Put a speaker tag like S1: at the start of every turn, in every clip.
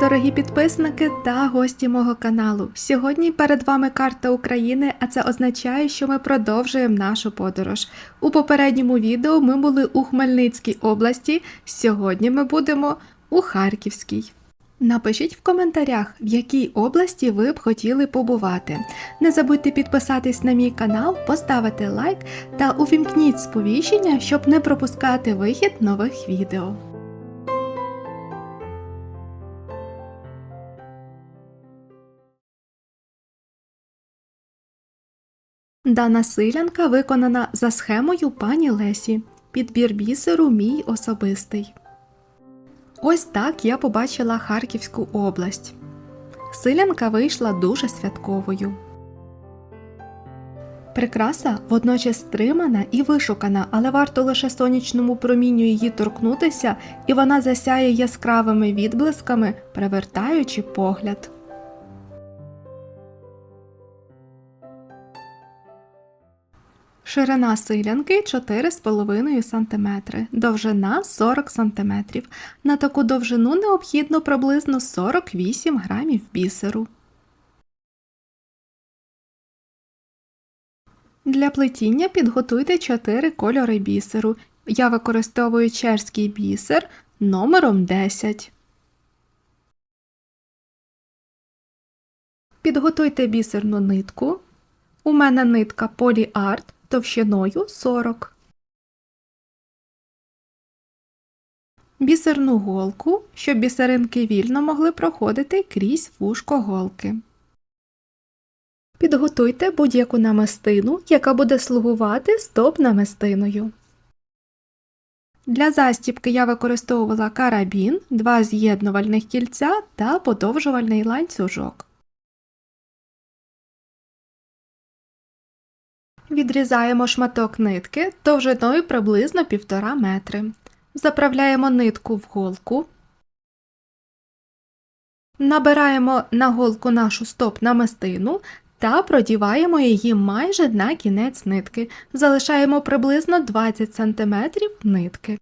S1: Дорогі підписники та гості мого каналу. Сьогодні перед вами карта України, а це означає, що ми продовжуємо нашу подорож. У попередньому відео ми були у Хмельницькій області. Сьогодні ми будемо у Харківській. Напишіть в коментарях, в якій області ви б хотіли побувати. Не забудьте підписатись на мій канал, поставити лайк та увімкніть сповіщення, щоб не пропускати вихід нових відео. Дана силянка виконана за схемою пані Лесі. Підбір бісеру мій особистий. Ось так я побачила Харківську область. Силянка вийшла дуже святковою. Прикраса водночас стримана і вишукана, але варто лише сонячному промінню її торкнутися, і вона засяє яскравими відблисками, привертаючи погляд. Ширина силянки 4,5 см, довжина 40 см. На таку довжину необхідно приблизно 48 грамів бісеру. Для плетіння підготуйте 4 кольори бісеру. Я використовую чешський бісер номером 10. Підготуйте бісерну нитку. У мене нитка поліарт товщиною 40. Бісерну голку, щоб бісеринки вільно могли проходити крізь вушко голки. Підготуйте будь-яку намистину, яка буде слугувати стоп-намистиною. Для застібки я використовувала карабін, два з'єднувальних кільця та подовжувальний ланцюжок. Відрізаємо шматок нитки довжиною приблизно 1,5 метри. Заправляємо нитку в голку. Набираємо на голку нашу стоп намистину та продіваємо її майже на кінець нитки. Залишаємо приблизно 20 см нитки.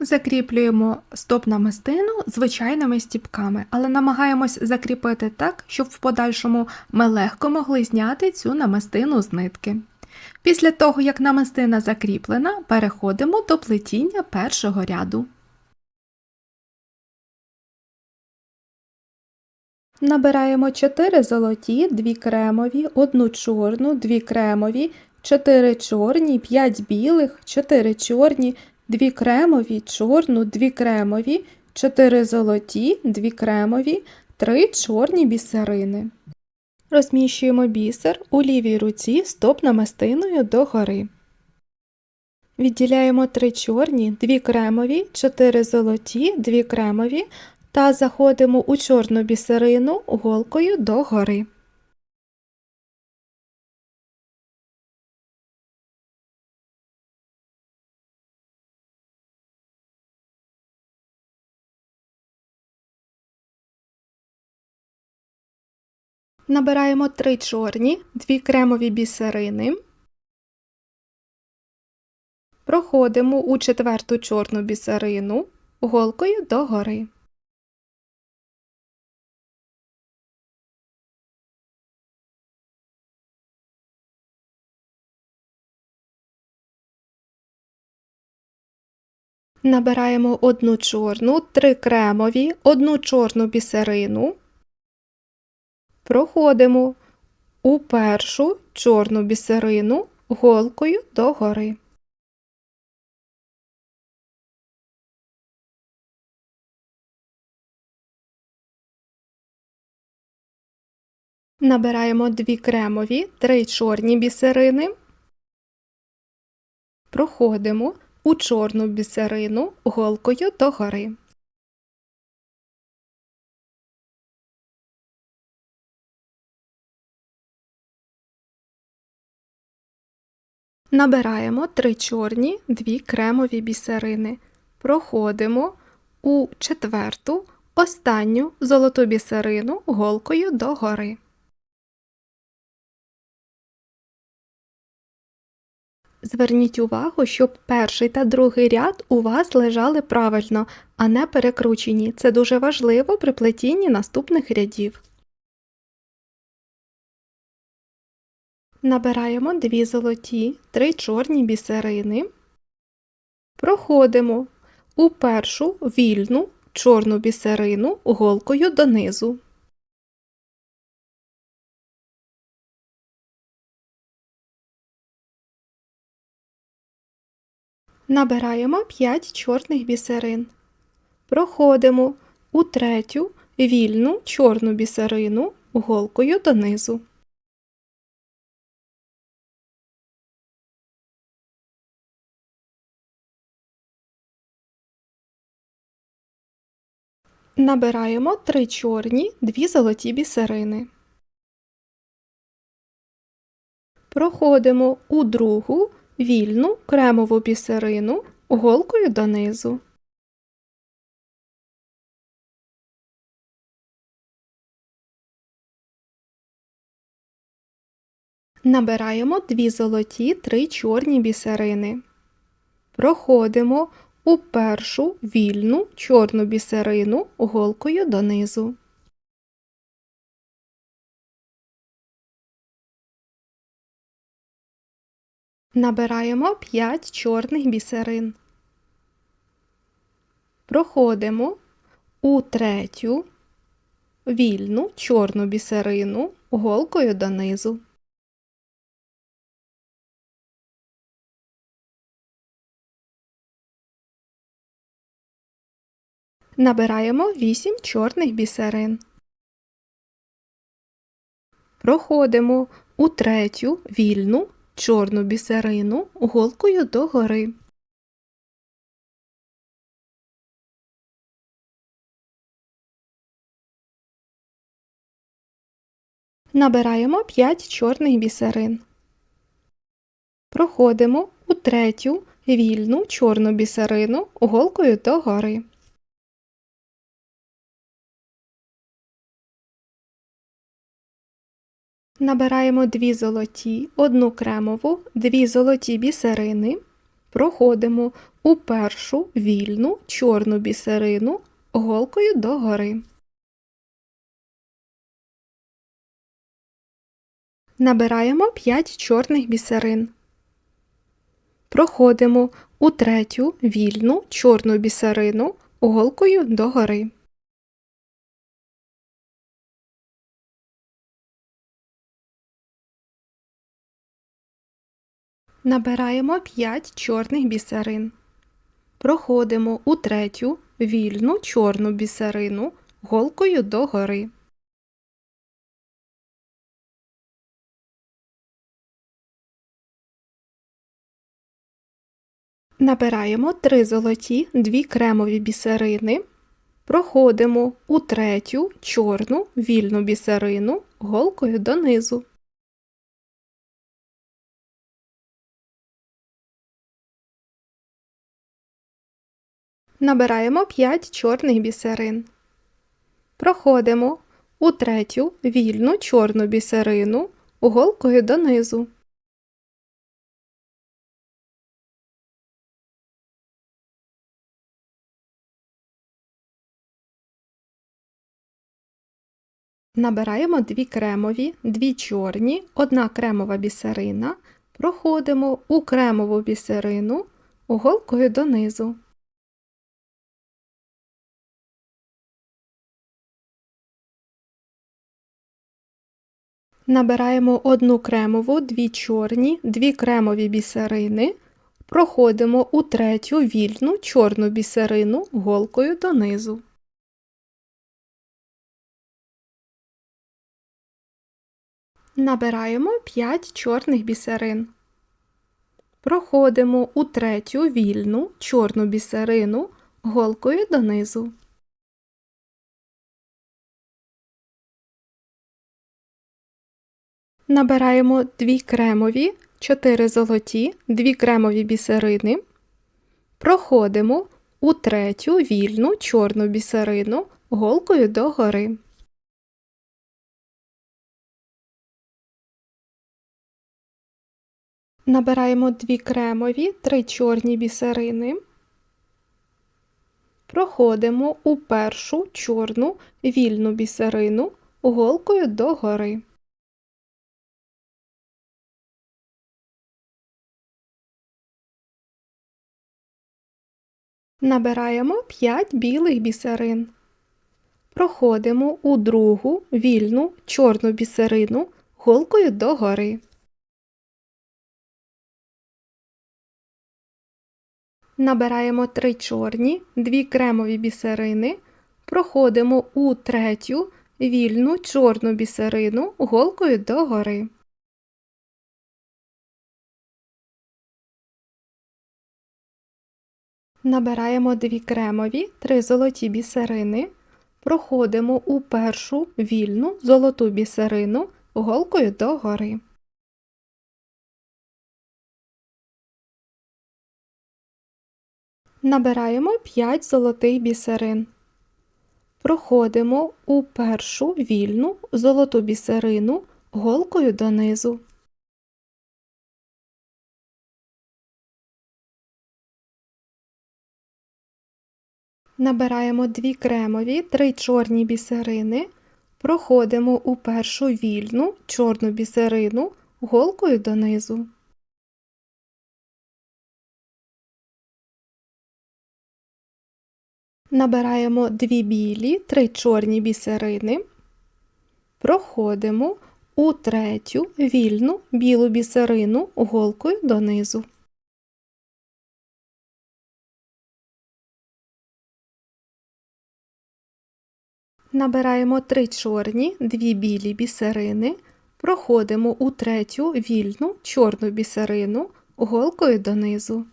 S1: Закріплюємо стоп намистину звичайними стіпками, але намагаємось закріпити так, щоб в подальшому ми легко могли зняти цю намистину з нитки. Після того, як намистина закріплена, переходимо до плетіння першого ряду. Набираємо 4 золоті, 2 кремові, 1 чорну, 2 кремові, 4 чорні, 5 білих, 4 чорні, 2 кремові, чорну, 2 кремові, 4 золоті, 2 кремові, 3 чорні бісерини. Розміщуємо бісер у лівій руці стоп намистиною догори. Відділяємо 3 чорні, 2 кремові, 4 золоті, 2 кремові та заходимо у чорну бісерину голкою догори. Набираємо 3 чорні, 2 кремові бісерини. Проходимо у четверту чорну бісерину голкою догори. Набираємо одну чорну, три кремові, одну чорну бісерину. Проходимо у першу чорну бісерину голкою догори. Набираємо дві кремові, три чорні бісерини. Проходимо у чорну бісерину голкою догори. Набираємо 3 чорні, 2 кремові бісерини. Проходимо у четверту, останню золоту бісерину голкою догори. Зверніть увагу, щоб перший та другий ряд у вас лежали правильно, а не перекручені. Це дуже важливо при плетінні наступних рядів. Набираємо дві золоті, три чорні бісерини. Проходимо у першу вільну чорну бісерину голкою донизу. Набираємо 5 чорних бісерин. Проходимо у третю вільну чорну бісерину голкою донизу. Набираємо 3 чорні, 2 золоті бісерини. Проходимо у другу вільну кремову бісерину голкою донизу. Набираємо дві золоті, три чорні бісерини. Проходимо у першу вільну чорну бісерину голкою донизу. Набираємо 5 чорних бісерин. Проходимо у третю вільну чорну бісерину голкою донизу. Набираємо 8 чорних бісерин. Проходимо у третю вільну чорну бісерину голкою догори. Набираємо 5 чорних бісерин. Проходимо у третю вільну чорну бісерину голкою догори. Набираємо дві золоті, одну кремову, дві золоті бісерини. Проходимо у першу вільну чорну бісерину голкою догори. Набираємо 5 чорних бісерин. Проходимо у третю вільну чорну бісерину голкою догори. Набираємо 5 чорних бісерин. Проходимо у третю вільну чорну бісерину голкою догори. Набираємо 3 золоті, 2 кремові бісерини. Проходимо у третю чорну вільну бісерину голкою донизу. Набираємо 5 чорних бісерин. Проходимо у третю вільну чорну бісерину голкою донизу. Набираємо дві кремові, дві чорні, одна кремова бісерина. Проходимо у кремову бісерину голкою донизу. Набираємо одну кремову, дві чорні, дві кремові бісерини. Проходимо у третю вільну чорну бісерину голкою донизу. Набираємо 5 чорних бісерин. Проходимо у третю вільну чорну бісерину голкою донизу. Набираємо 2 кремові, 4 золоті, 2 кремові бісерини. Проходимо у третю вільну чорну бісерину голкою догори. Набираємо дві кремові, три чорні бісерини. Проходимо у першу чорну вільну бісерину голкою догори. Набираємо 5 білих бісерин. Проходимо у другу вільну чорну бісерину голкою догори. Набираємо 3 чорні, 2 кремові бісерини. Проходимо у третю вільну чорну бісерину голкою догори. Набираємо 2 кремові, 3 золоті бісерини. Проходимо у першу вільну золоту бісерину голкою догори. Набираємо 5 золотих бісерин. Проходимо у першу вільну золоту бісерину голкою донизу. Набираємо 2 кремові, 3 чорні бісерини. Проходимо у першу вільну чорну бісерину голкою донизу. Набираємо 2 білі, 3 чорні бісерини. Проходимо у третю вільну білу бісерину голкою донизу. Набираємо 3 чорні, 2 білі бісерини. Проходимо у третю вільну чорну бісерину голкою донизу.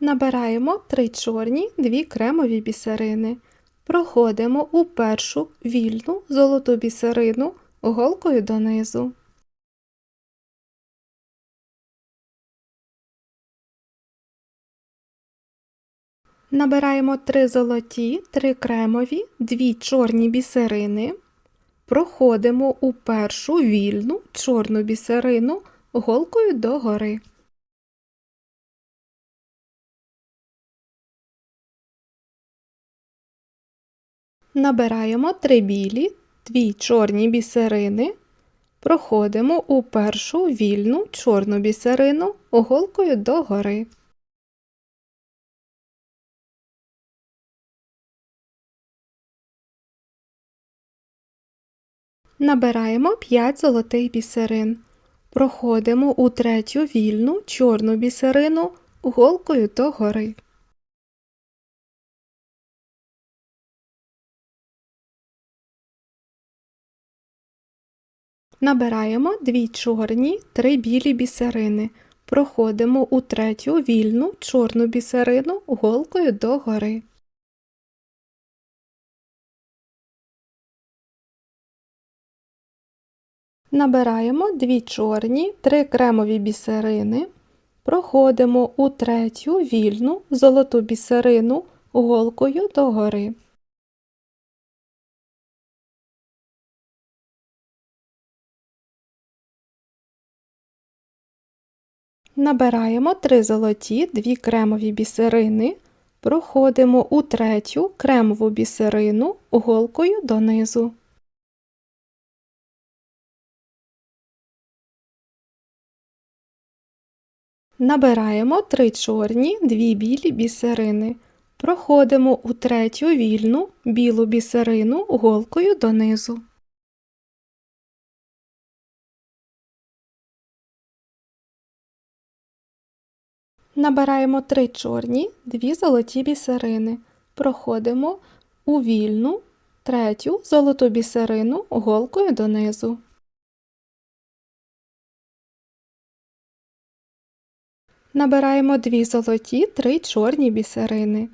S1: Набираємо 3 чорні, 2 кремові бісерини. Проходимо у першу вільну золоту бісерину голкою донизу. Набираємо 3 золоті, 3 кремові, 2 чорні бісерини. Проходимо у першу вільну чорну бісерину голкою догори. Набираємо 3 білі, 2 чорні бісерини. Проходимо у першу вільну чорну бісерину голкою догори. Набираємо 5 золотих бісерин. Проходимо у третю вільну чорну бісерину голкою догори. Набираємо 2 чорні, 3 білі бісерини. Проходимо у третю вільну чорну бісерину голкою догори. Набираємо 2 чорні, 3 кремові бісерини. Проходимо у третю вільну золоту бісерину голкою догори. Набираємо 3 золоті, 2 кремові бісерини. Проходимо у третю кремову бісерину голкою донизу. Набираємо 3 чорні, 2 білі бісерини. Проходимо у третю вільну білу бісерину голкою донизу. Набираємо 3 чорні, 2 золоті бісерини. Проходимо у вільну третю золоту бісерину голкою донизу. Набираємо 2 золоті, 3 чорні бісерини.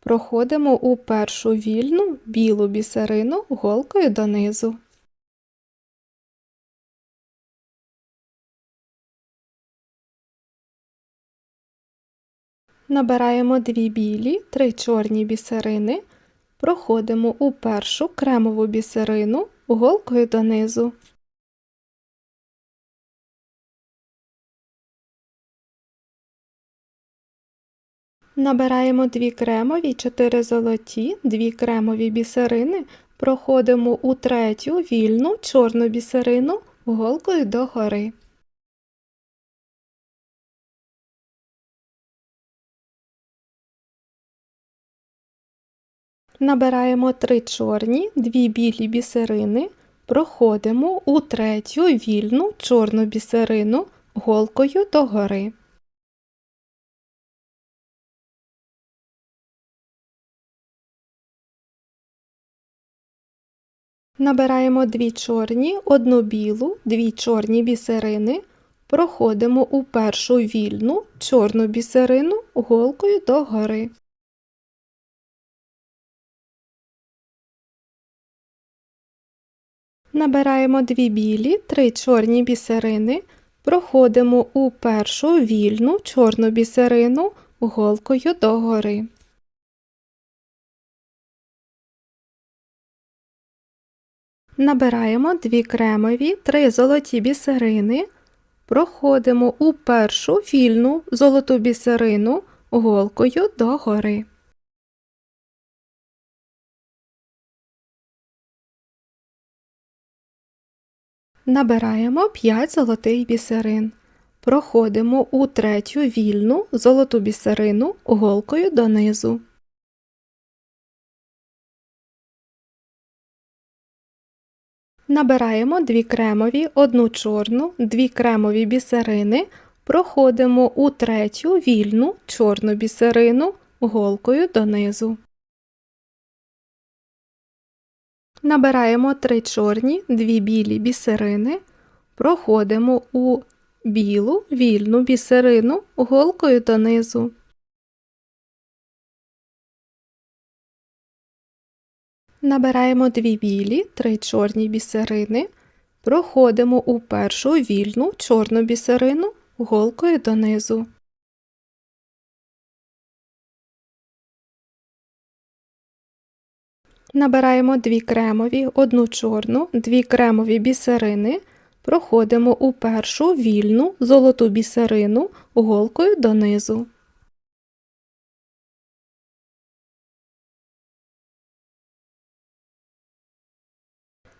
S1: Проходимо у першу вільну білу бісерину голкою донизу. Набираємо 2 білі, 3 чорні бісерини. проходимо у першу кремову бісерину голкою донизу. Набираємо 2 кремові, 4 золоті, 2 кремові бісерини, проходимо у третю вільну чорну бісерину голкою догори. Набираємо 3 чорні, 2 білі бісерини, проходимо у третю вільну чорну бісерину голкою догори. Набираємо 2 чорні, 1 білу, 2 чорні бісерини, проходимо у першу вільну чорну бісерину голкою догори. Набираємо 2 білі, 3 чорні бісерини, проходимо у першу вільну чорну бісерину голкою догори. Набираємо 2 кремові, 3 золоті бісерини, проходимо у першу вільну золоту бісерину голкою догори. Набираємо 5 золотих бісерин. Проходимо у третю вільну золоту бісерину голкою донизу. Набираємо 2 кремові, 1 чорну, 2 кремові бісерини, проходимо у третю вільну чорну бісерину голкою донизу. Набираємо 3 чорні, 2 білі бісерини, проходимо у білу вільну бісерину голкою донизу. Набираємо 2 білі, 3 чорні бісерини, проходимо у першу вільну чорну бісерину голкою донизу. Набираємо 2 кремові, 1 чорну, 2 кремові бісерини, проходимо у першу вільну золоту бісерину голкою донизу.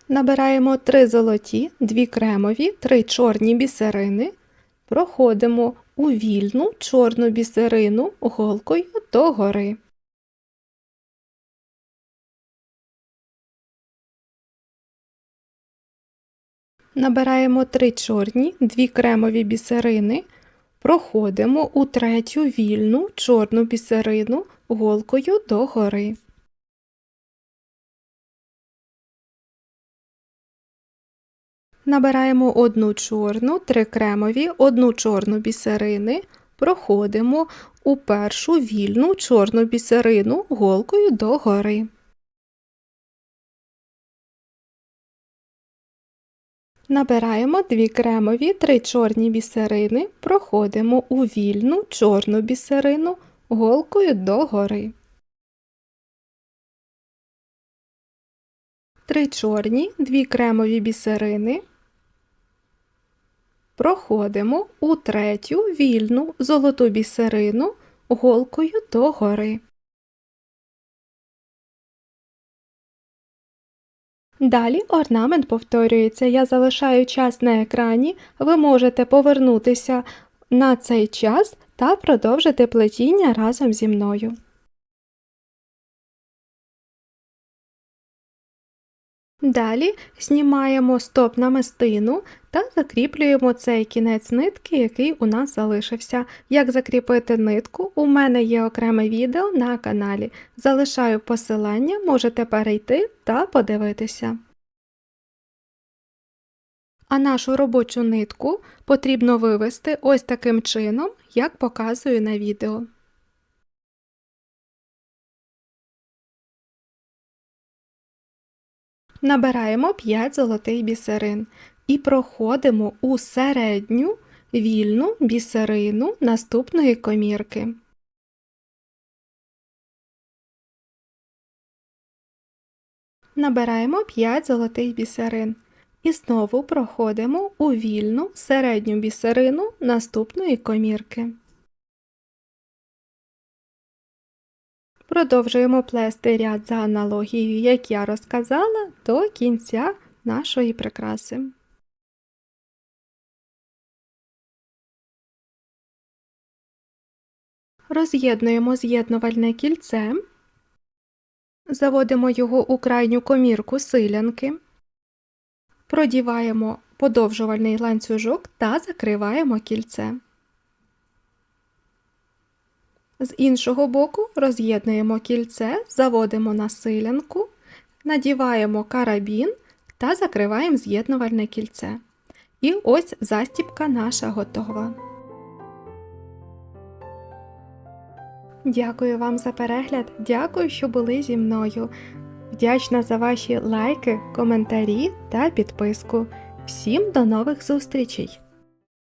S1: Набираємо 3 золоті, 2 кремові, 3 чорні бісерини, проходимо у вільну чорну бісерину голкою догори. Набираємо 3 чорні, 2 кремові бісерини, проходимо у третю вільну чорну бісерину голкою догори. Набираємо одну чорну, 3 кремові, одну чорну бісерини, проходимо у першу вільну чорну бісерину голкою догори. Набираємо 2 кремові, 3 чорні бісерини, проходимо у вільну чорну бісерину голкою догори. 3 чорні, 2 кремові бісерини. Проходимо у третю вільну золоту бісерину голкою догори. Далі орнамент повторюється. Я залишаю час на екрані, ви можете повернутися на цей час та продовжити плетіння разом зі мною. Далі знімаємо стоп намистину та закріплюємо цей кінець нитки, який у нас залишився. Як закріпити нитку, у мене є окреме відео на каналі. Залишаю посилання, можете перейти та подивитися. А нашу робочу нитку потрібно вивести ось таким чином, як показую на відео. Набираємо 5 золотих бісерин і проходимо у середню вільну бісерину наступної комірки. Набираємо 5 золотих бісерин. І знову проходимо у вільну середню бісерину наступної комірки. Продовжуємо плести ряд за аналогією, як я розказала, до кінця нашої прикраси. Роз'єднуємо з'єднувальне кільце, заводимо його у крайню комірку силянки, продіваємо подовжувальний ланцюжок та закриваємо кільце. З іншого боку роз'єднуємо кільце, заводимо на силянку, надіваємо карабін та закриваємо з'єднувальне кільце. І ось застібка наша готова. Дякую вам за перегляд, дякую, що були зі мною. Вдячна за ваші лайки, коментарі та підписку. Всім до нових зустрічей!